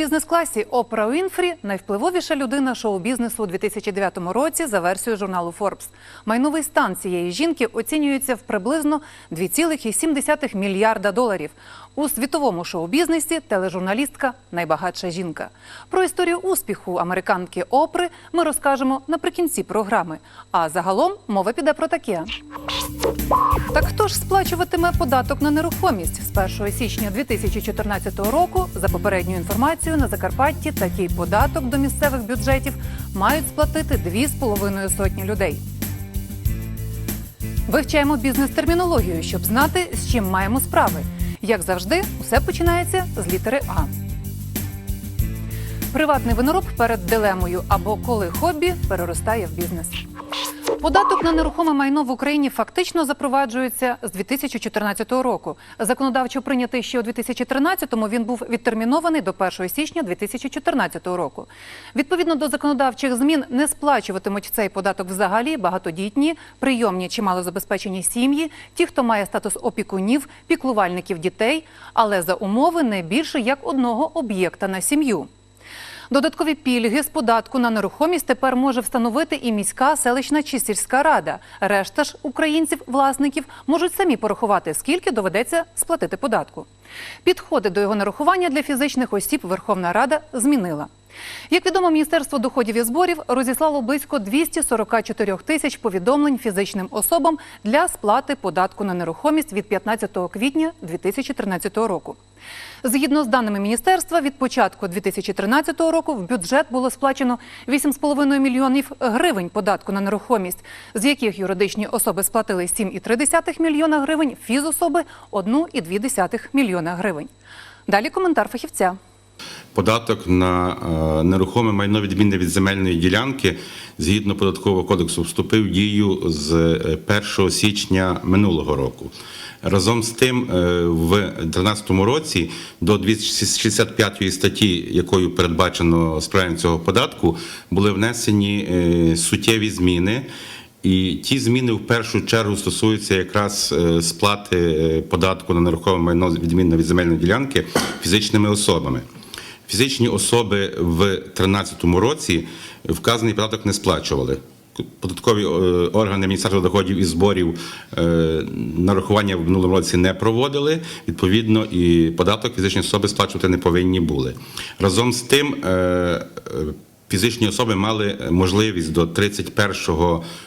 Бізнес-класі. Опра Уінфрі – найвпливовіша людина шоу-бізнесу у 2009 році за версією журналу Forbes. Майновий стан цієї жінки оцінюється в приблизно 2,7 мільярда доларів. У світовому шоу-бізнесі тележурналістка найбагатша жінка. Про історію успіху американки Опри ми розкажемо наприкінці програми. А загалом мова піде про таке. Так хто ж сплачуватиме податок на нерухомість з 1 січня 2014 року? За попередньою інформацією, на Закарпатті такий податок до місцевих бюджетів мають сплатити 2,5 сотні людей. Вивчаємо бізнес-термінологію, щоб знати, з чим маємо справи. Як завжди, усе починається з літери А. Приватний винороб перед дилемою або коли хобі переростає в бізнес. Податок на нерухоме майно в Україні фактично запроваджується з 2014 року. Законодавчо прийнятий ще у 2013-му, він був відтермінований до 1 січня 2014 року. Відповідно до законодавчих змін не сплачуватимуть цей податок взагалі багатодітні, прийомні чи малозабезпечені сім'ї, ті, хто має статус опікунів, піклувальників дітей, але за умови не більше як одного об'єкта на сім'ю. Додаткові пільги з податку на нерухомість тепер може встановити і міська, селищна чи сільська рада. Решта ж українців-власників можуть самі порахувати, скільки доведеться сплатити податку. Підходи до його нарахування для фізичних осіб Верховна Рада змінила. Як відомо, Міністерство доходів і зборів розіслало близько 244 тисяч повідомлень фізичним особам для сплати податку на нерухомість від 15 квітня 2013 року. Згідно з даними міністерства, від початку 2013 року в бюджет було сплачено 8,5 мільйонів гривень податку на нерухомість, з яких юридичні особи сплатили 7,3 мільйона гривень, фізособи 1,2 мільйона гривень. Далі коментар фахівця. Податок на е, нерухоме майно відмінне від земельної ділянки згідно податкового кодексу вступив в дію з е, 1 січня минулого року. Разом з тим, е, в 2013 році до 265 статті, якою передбачено справляння цього податку, були внесені е, суттєві зміни. І ті зміни в першу чергу стосуються якраз е, сплати е, податку на нерухоме майно відмінно від земельної ділянки фізичними особами. Фізичні особи в 2013 році вказаний податок не сплачували. Податкові е, органи Міністерства доходів і зборів е, нарахування в минулому році не проводили. Відповідно, і податок фізичні особи сплачувати не повинні були. Разом з тим. Е, е, Фізичні особи мали можливість до 31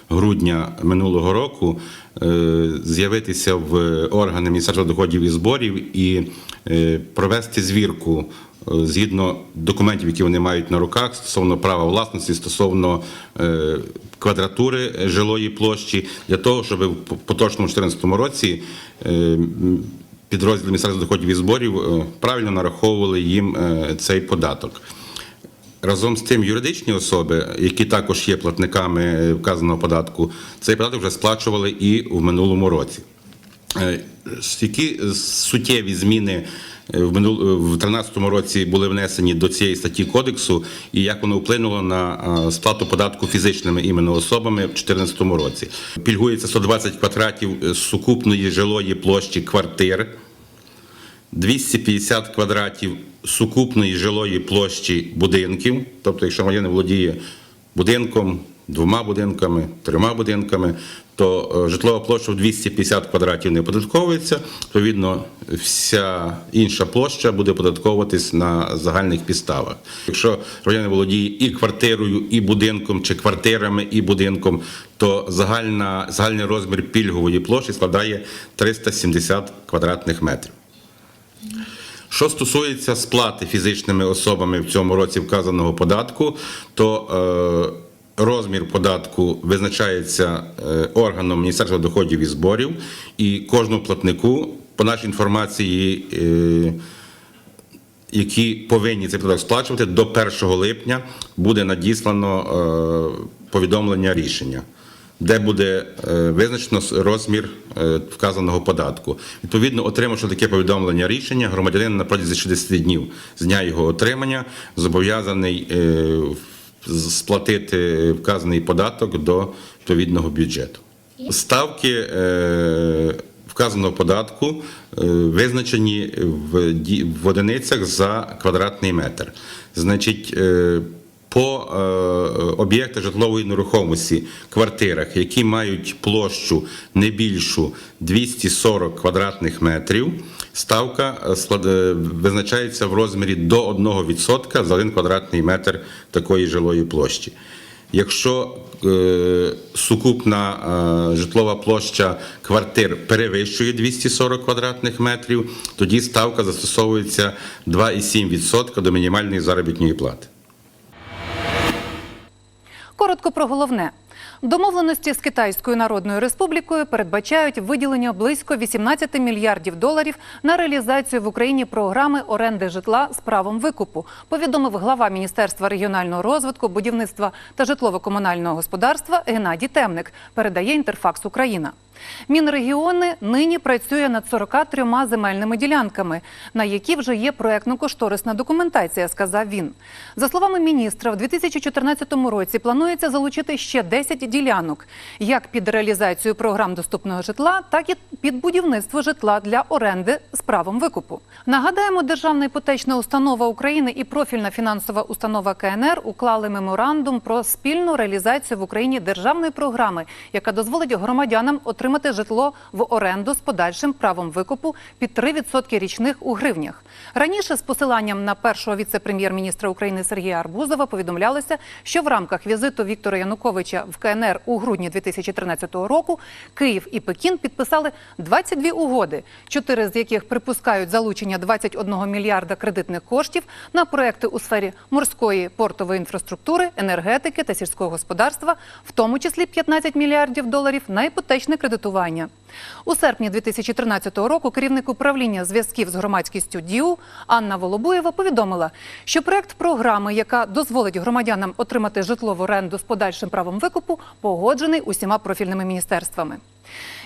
грудня минулого року е, з'явитися в органи Міністерства доходів і зборів і е, провести звірку е, згідно документів, які вони мають на руках стосовно права власності, стосовно е, квадратури жилої площі, для того, щоб в поточному 2014 році е, підрозділи Міністерства доходів і зборів е, правильно нараховували їм е, цей податок. Разом з тим, юридичні особи, які також є платниками е, вказаного податку, цей податок вже сплачували і в минулому році. Е, Які суттєві зміни е, в минул- е, в 2013 році були внесені до цієї статті кодексу, і як воно вплинуло на сплату податку фізичними іменно особами в 2014 році? Пільгується 120 квадратів сукупної жилої площі квартир. 250 квадратів сукупної жилої площі будинків. Тобто, якщо громадянин володіє будинком, двома будинками, трьома будинками, то е, житлова площа в 250 квадратів не оподатковується. Відповідно, вся інша площа буде оподатковуватись на загальних підставах. Якщо громадянин володіє і квартирою, і будинком, чи квартирами, і будинком, то загальна, загальний розмір пільгової площі складає 370 квадратних метрів. Що стосується сплати фізичними особами в цьому році вказаного податку, то е, розмір податку визначається е, органом Міністерства доходів і зборів, і кожному платнику, по нашій інформації, е, які повинні цей податок сплачувати, до 1 липня буде надіслано е, повідомлення рішення. Де буде е, визначено розмір е, вказаного податку. Відповідно, отримавши таке повідомлення рішення, громадянин на протязі 60 днів з дня його отримання зобов'язаний е, сплатити вказаний податок до відповідного бюджету. Ставки вказаного податку визначені в, одиницях за квадратний метр. Значить, по е, об'єктах житлової нерухомості, квартирах, які мають площу не більшу 240 квадратних метрів, ставка е, е, визначається в розмірі до 1% за один квадратний метр такої жилої площі. Якщо е, сукупна е, житлова площа квартир перевищує 240 квадратних метрів, тоді ставка застосовується 2,7% до мінімальної заробітної плати. Коротко про головне. Домовленості з Китайською Народною Республікою передбачають виділення близько 18 мільярдів доларів на реалізацію в Україні програми оренди житла з правом викупу. Повідомив глава Міністерства регіонального розвитку, будівництва та житлово-комунального господарства Геннадій Темник. Передає інтерфакс Україна. Мінрегіони нині працює над 43 земельними ділянками, на які вже є проектно-кошторисна документація, сказав він. За словами міністра, в 2014 році планується залучити ще 10 ділянок, як під реалізацію програм доступного житла, так і під будівництво житла для оренди з правом викупу. Нагадаємо, Державна іпотечна установа України і профільна фінансова установа КНР уклали меморандум про спільну реалізацію в Україні державної програми, яка дозволить громадянам отримати житло в оренду з подальшим правом викупу під 3% річних у гривнях. Раніше з посиланням на першого віце-прем'єр-міністра України Сергія Арбузова повідомлялося, що в рамках візиту Віктора Януковича в КНР у грудні 2013 року Київ і Пекін підписали 22 угоди, чотири з яких припускають залучення 21 мільярда кредитних коштів на проекти у сфері морської портової інфраструктури, енергетики та сільського господарства, в тому числі 15 мільярдів доларів на іпотечне кредитування. У серпні 2013 року керівник управління зв'язків з громадськістю ДІУ Анна Волобуєва повідомила, що проект програми, яка дозволить громадянам отримати житло в оренду з подальшим правом викупу, погоджений усіма профільними міністерствами.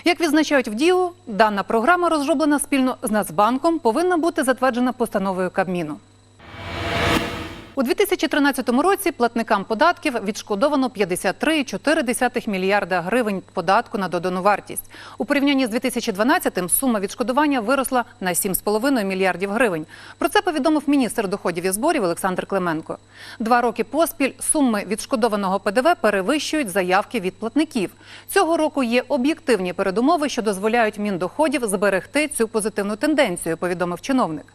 Як відзначають в ДІУ, дана програма, розроблена спільно з Нацбанком, повинна бути затверджена постановою Кабміну. У 2013 році платникам податків відшкодовано 53,4 мільярда гривень податку на додану вартість. У порівнянні з 2012-м сума відшкодування виросла на 7,5 мільярдів гривень. Про це повідомив міністр доходів і зборів Олександр Клименко. Два роки поспіль суми відшкодованого ПДВ перевищують заявки від платників. Цього року є об'єктивні передумови, що дозволяють міндоходів зберегти цю позитивну тенденцію, повідомив чиновник.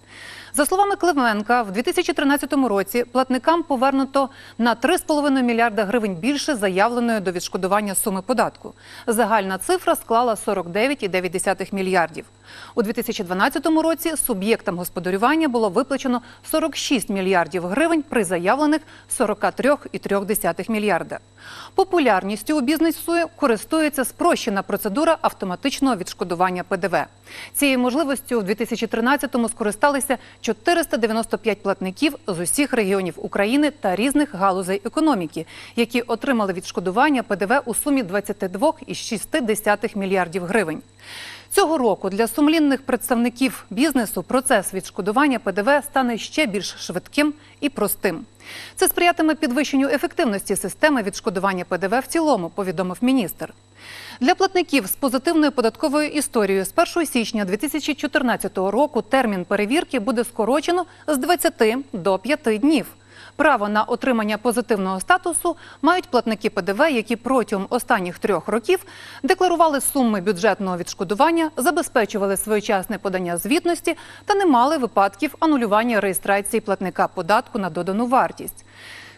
За словами Клименка, в 2013 році платникам повернуто на 3,5 мільярда гривень більше заявленої до відшкодування суми податку. Загальна цифра склала 49,9 мільярдів. У 2012 році суб'єктам господарювання було виплачено 46 мільярдів гривень при заявлених 43,3 мільярда. Популярністю у бізнесу користується спрощена процедура автоматичного відшкодування ПДВ. Цією можливістю в 2013-му скористалися 495 платників з усіх регіонів України та різних галузей економіки, які отримали відшкодування ПДВ у сумі 22,6 мільярдів гривень. Цього року для сумлінних представників бізнесу процес відшкодування ПДВ стане ще більш швидким і простим. Це сприятиме підвищенню ефективності системи відшкодування ПДВ в цілому, повідомив міністр. Для платників з позитивною податковою історією з 1 січня 2014 року термін перевірки буде скорочено з 20 до 5 днів. Право на отримання позитивного статусу мають платники ПДВ, які протягом останніх трьох років декларували суми бюджетного відшкодування, забезпечували своєчасне подання звітності та не мали випадків анулювання реєстрації платника податку на додану вартість.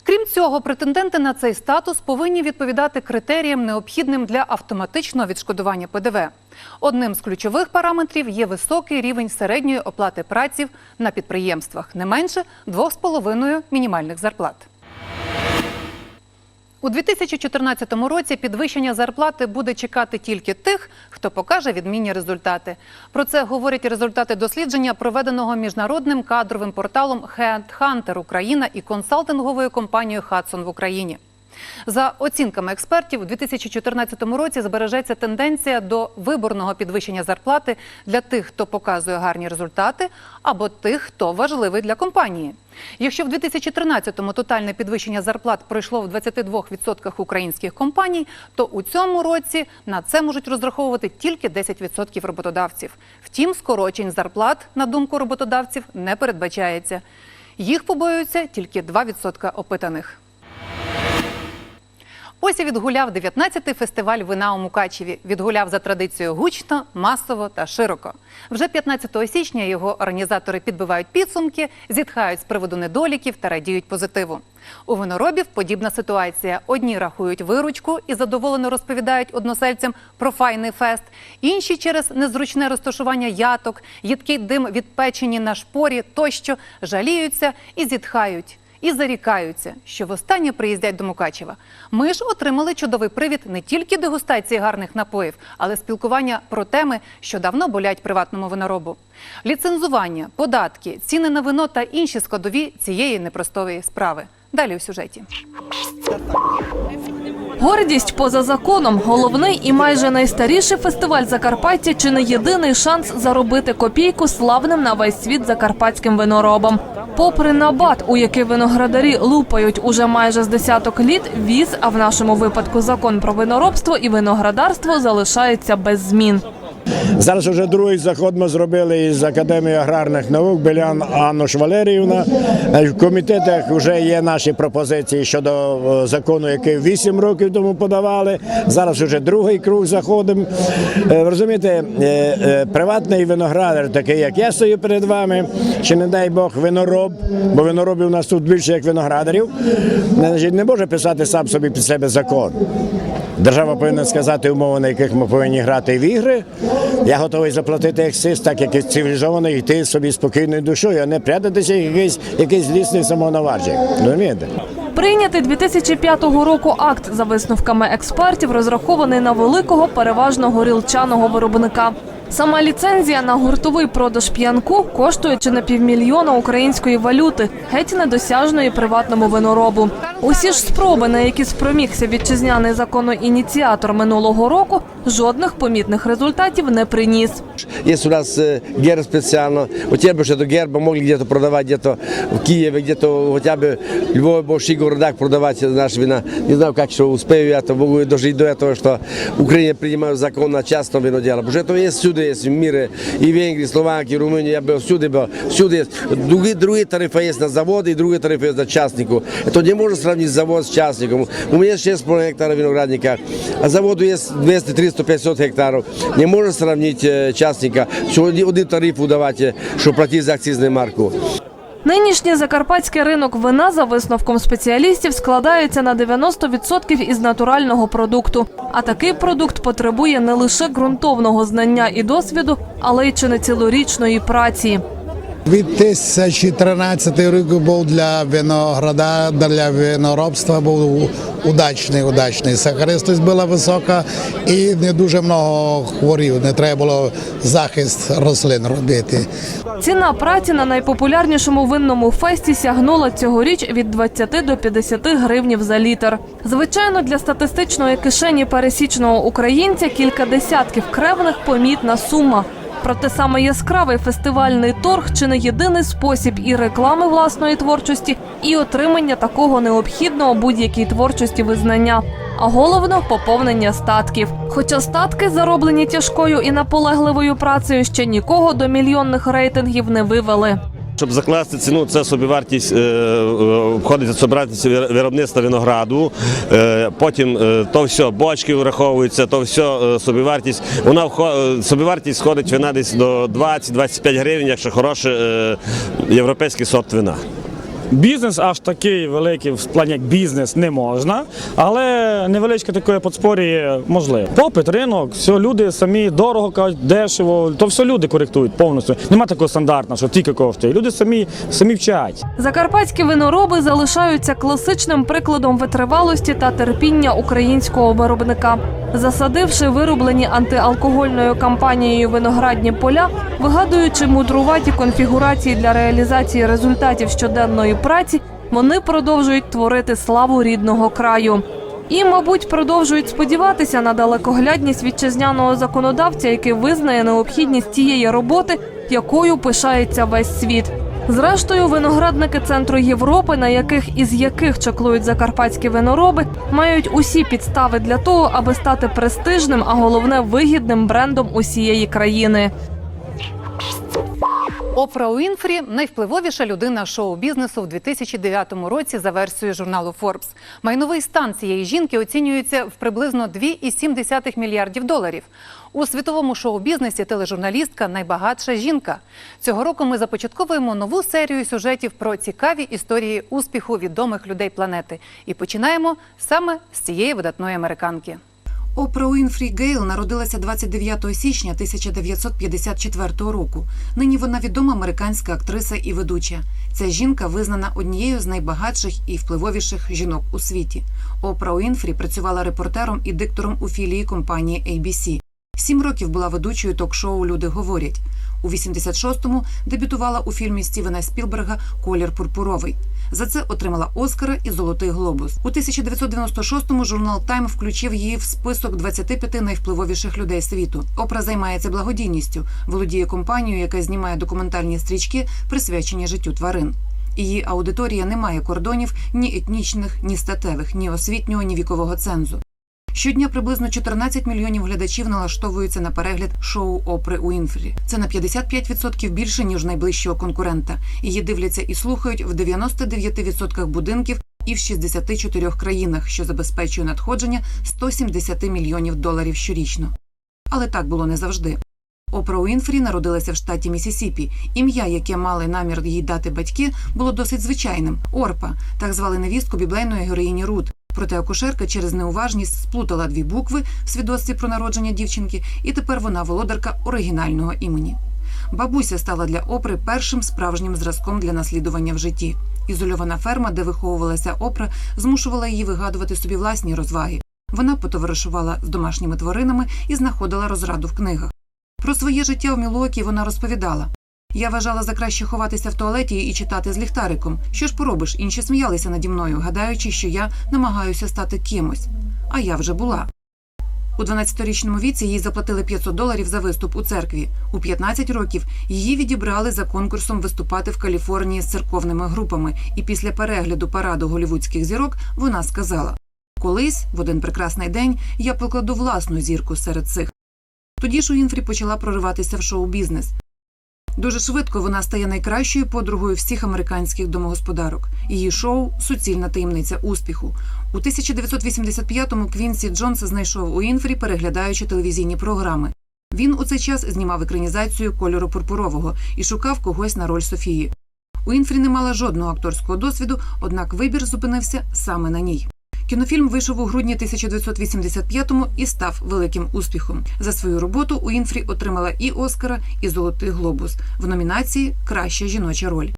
Крім цього, претенденти на цей статус повинні відповідати критеріям, необхідним для автоматичного відшкодування ПДВ. Одним з ключових параметрів є високий рівень середньої оплати праці на підприємствах, не менше 2,5 мінімальних зарплат. У 2014 році підвищення зарплати буде чекати тільки тих, хто покаже відмінні результати. Про це говорять результати дослідження, проведеного міжнародним кадровим порталом HeadHunter Україна і консалтинговою компанією Hudson в Україні. За оцінками експертів, у 2014 році збережеться тенденція до виборного підвищення зарплати для тих, хто показує гарні результати, або тих, хто важливий для компанії. Якщо в 2013-му тотальне підвищення зарплат пройшло в 22% українських компаній, то у цьому році на це можуть розраховувати тільки 10% роботодавців. Втім, скорочень зарплат, на думку роботодавців, не передбачається. Їх побоюються тільки 2% опитаних. Ось і відгуляв 19-й фестиваль вина у Мукачеві. Відгуляв за традицією гучно, масово та широко. Вже 15 січня його організатори підбивають підсумки, зітхають з приводу недоліків та радіють позитиву. У виноробів подібна ситуація. Одні рахують виручку і задоволено розповідають односельцям про файний фест. Інші через незручне розташування яток, їдкий дим від печені на шпорі тощо жаліються і зітхають і зарікаються, що востаннє приїздять до Мукачева. Ми ж отримали чудовий привід не тільки дегустації гарних напоїв, але спілкування про теми, що давно болять приватному виноробу. Ліцензування, податки, ціни на вино та інші складові цієї непростої справи. Далі у сюжеті. Гордість поза законом головний і майже найстаріший фестиваль Закарпаття чи не єдиний шанс заробити копійку славним на весь світ закарпатським виноробам. Попри набат, у який виноградарі лупають уже майже з десяток літ, віз, а в нашому випадку закон про виноробство і виноградарство залишається без змін. Зараз вже другий заход ми зробили із Академії аграрних наук Белян Анну Валеріївна. Е, В комітетах вже є наші пропозиції щодо е, закону, який 8 років тому подавали. Зараз вже другий круг заходимо. Е, Розумієте, приватний виноградар, такий як я стою перед вами, чи не дай Бог винороб, бо виноробів у нас тут більше як виноградарів, не може писати сам собі під себе закон. Держава повинна сказати умови, на яких ми повинні грати в ігри. Я готовий заплатити ексис, так як цивілізовано йти собі спокійною душою, а не прятатися якийсь, якийсь злісний самонаваження. Розумієте? Прийнятий 2005 року акт за висновками експертів розрахований на великого переважно горілчаного виробника. Сама ліцензія на гуртовий продаж п'янку коштує чи на півмільйона української валюти, геть недосяжної приватному виноробу. Усі ж спроби, на які спромігся вітчизняний законоініціатор минулого року, жодних помітних результатів не приніс. Есть у нас э, герб специально. Хотя бы что-то герба могли где-то продавать, где-то в Киеве, где-то хотя бы в Львове, больших городах продавать наши вина. Не знаю, как что успею я, то могу дожить до этого, что в Украине принимают закон на частном виноделе. Потому что это есть всюду, есть в мире. И в Венгрии, Словакии, Румынии, я был всюду был. Всюду есть. Другие, другие тарифы есть на заводы, и другие тарифы есть на частнику. Это не можно сравнить завод с частником. У меня есть 6,5 гектара виноградника, а заводу есть 200, 300, 500 гектаров. Не можно сравнить э, частника, що один один тариф удавати, щоб платити за акцизну марку. Нинішній закарпатський ринок вина, за висновком спеціалістів, складається на 90% із натурального продукту. А такий продукт потребує не лише ґрунтовного знання і досвіду, але й чи не цілорічної праці. 2013 рік був для винограда, для виноробства був удачний, удачний. Сахаристость була висока і не дуже много хворів. Не треба було захист рослин робити. Ціна праці на найпопулярнішому винному фесті сягнула цьогоріч від 20 до 50 гривнів за літр. Звичайно, для статистичної кишені пересічного українця кілька десятків кревних помітна сума. Проте саме яскравий фестивальний торг чи не єдиний спосіб і реклами власної творчості, і отримання такого необхідного будь-якій творчості визнання. А головно поповнення статків. Хоча статки, зароблені тяжкою і наполегливою працею, ще нікого до мільйонних рейтингів не вивели. Щоб закласти ціну, це собівартість е, е, входить в собівартість виробництва винограду. Е, потім то все бочки враховуються, то все собівартість. Вона собівартість сходить вина десь до 20-25 гривень, якщо хороший європейський сорт вина. Бізнес аж такий великий в плані як бізнес не можна, але невеличке таке подспор'я можливо. Попит, ринок, все люди самі дорого кажуть, дешево, то все люди коректують повністю. Нема такого стандартного, що тільки коштує. Люди самі самі вчать. Закарпатські винороби залишаються класичним прикладом витривалості та терпіння українського виробника. Засадивши вироблені антиалкогольною кампанією виноградні поля, вигадуючи мудруваті конфігурації для реалізації результатів щоденної праці, Вони продовжують творити славу рідного краю. І, мабуть, продовжують сподіватися на далекоглядність вітчизняного законодавця, який визнає необхідність тієї роботи, якою пишається весь світ. Зрештою, виноградники центру Європи, на яких із яких чаклують закарпатські винороби, мають усі підстави для того, аби стати престижним, а головне вигідним брендом усієї країни. Опра Уінфрі найвпливовіша людина шоу-бізнесу в 2009 році за версією журналу Forbes. Майновий стан цієї жінки оцінюється в приблизно 2,7 мільярдів доларів. У світовому шоу-бізнесі тележурналістка найбагатша жінка. Цього року ми започатковуємо нову серію сюжетів про цікаві історії успіху відомих людей планети. І починаємо саме з цієї видатної американки. Опра Уінфрі Гейл народилася 29 січня 1954 року. Нині вона відома американська актриса і ведуча. Ця жінка визнана однією з найбагатших і впливовіших жінок у світі. Опра Уінфрі працювала репортером і диктором у філії компанії ABC. Сім років була ведучою ток-шоу Люди говорять. У 86-му дебютувала у фільмі Стівена Спілберга Колір пурпуровий. За це отримала Оскара і Золотий глобус. У 1996-му журнал Time включив її в список 25 найвпливовіших людей світу. Опра займається благодійністю, володіє компанією, яка знімає документальні стрічки, присвячені життю тварин. Її аудиторія не має кордонів ні етнічних, ні статевих, ні освітнього, ні вікового цензу. Щодня приблизно 14 мільйонів глядачів налаштовуються на перегляд шоу Опри Уінфрі. Це на 55% більше ніж найближчого конкурента. Її дивляться і слухають в 99% будинків і в 64 країнах, що забезпечує надходження 170 мільйонів доларів щорічно. Але так було не завжди. Опра Уінфрі народилася в штаті Місісіпі. Ім'я, яке мали намір їй дати батьки, було досить звичайним Орпа, так звали невістку біблейної героїні Рут. Проте акушерка через неуважність сплутала дві букви в свідоцтві про народження дівчинки, і тепер вона володарка оригінального імені. Бабуся стала для опри першим справжнім зразком для наслідування в житті. Ізольована ферма, де виховувалася опра, змушувала її вигадувати собі власні розваги. Вона потоваришувала з домашніми тваринами і знаходила розраду в книгах. Про своє життя в Мілуокі вона розповідала. Я вважала за краще ховатися в туалеті і читати з ліхтариком. Що ж поробиш? Інші сміялися наді мною, гадаючи, що я намагаюся стати кимось. А я вже була. У 12-річному віці їй заплатили 500 доларів за виступ у церкві. У 15 років її відібрали за конкурсом виступати в Каліфорнії з церковними групами, і після перегляду параду голівудських зірок вона сказала: Колись, в один прекрасний день, я покладу власну зірку серед цих. Тоді ж Уінфрі почала прориватися в шоу-бізнес. Дуже швидко вона стає найкращою подругою всіх американських домогосподарок. Її шоу суцільна таємниця успіху. У 1985-му Квінсі Джонс знайшов Уінфрі, переглядаючи телевізійні програми. Він у цей час знімав екранізацію кольору пурпурового і шукав когось на роль Софії. Уінфрі не мала жодного акторського досвіду, однак вибір зупинився саме на ній. Кінофільм вийшов у грудні 1985-му і став великим успіхом. За свою роботу Уінфрі отримала і Оскара, і Золотий глобус в номінації Краща жіноча роль.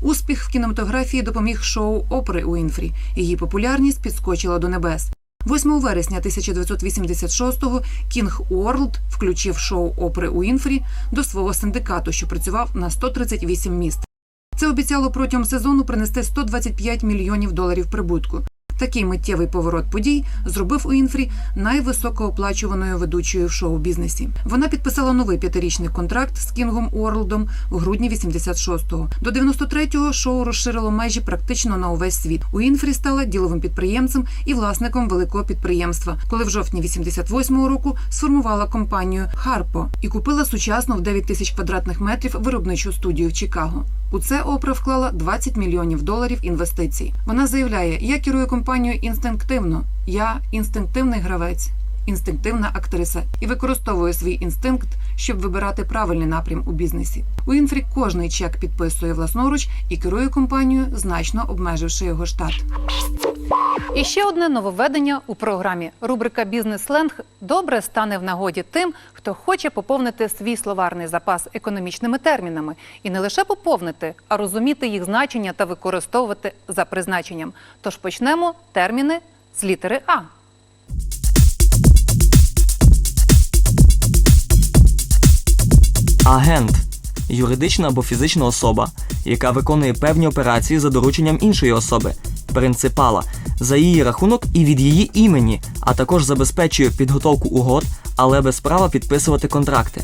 Успіх в кінематографії допоміг шоу Опери Уінфрі. Її популярність підскочила до небес. 8 вересня 1986-го Кінг Уорлд включив шоу Опери Уінфрі до свого синдикату, що працював на 138 міст. Це обіцяло протягом сезону принести 125 мільйонів доларів прибутку. Такий миттєвий поворот подій зробив Уінфрі найвисокооплачуваною ведучою в шоу-бізнесі. Вона підписала новий п'ятирічний контракт з Кінгом Уорлдом у грудні 86-го. До 93-го шоу розширило межі практично на увесь світ. Уінфрі стала діловим підприємцем і власником великого підприємства, коли в жовтні 88-го року сформувала компанію Харпо і купила сучасну в 9 тисяч квадратних метрів виробничу студію в Чикаго. У це Опра вклала 20 мільйонів доларів інвестицій. Вона заявляє: я керую компанією інстинктивно. Я інстинктивний гравець, інстинктивна актриса і використовую свій інстинкт, щоб вибирати правильний напрям у бізнесі. Уінфрі кожний чек підписує власноруч і керує компанією, значно обмеживши його штат. І ще одне нововведення у програмі. Рубрика Бізнес-сленг добре стане в нагоді тим, хто хоче поповнити свій словарний запас економічними термінами і не лише поповнити, а розуміти їх значення та використовувати за призначенням. Тож почнемо терміни з літери А. Агент юридична або фізична особа, яка виконує певні операції за дорученням іншої особи, принципала, за її рахунок і від її імені, а також забезпечує підготовку угод, але без права підписувати контракти.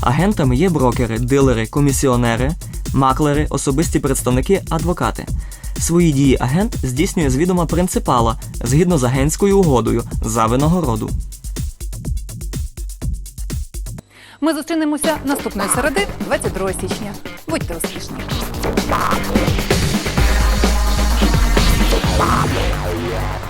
Агентами є брокери, дилери, комісіонери, маклери, особисті представники, адвокати. Свої дії агент здійснює з відома принципала згідно з агентською угодою за винагороду. Ми зустрінемося наступної середи, 22 січня. Будьте успішні! Yeah.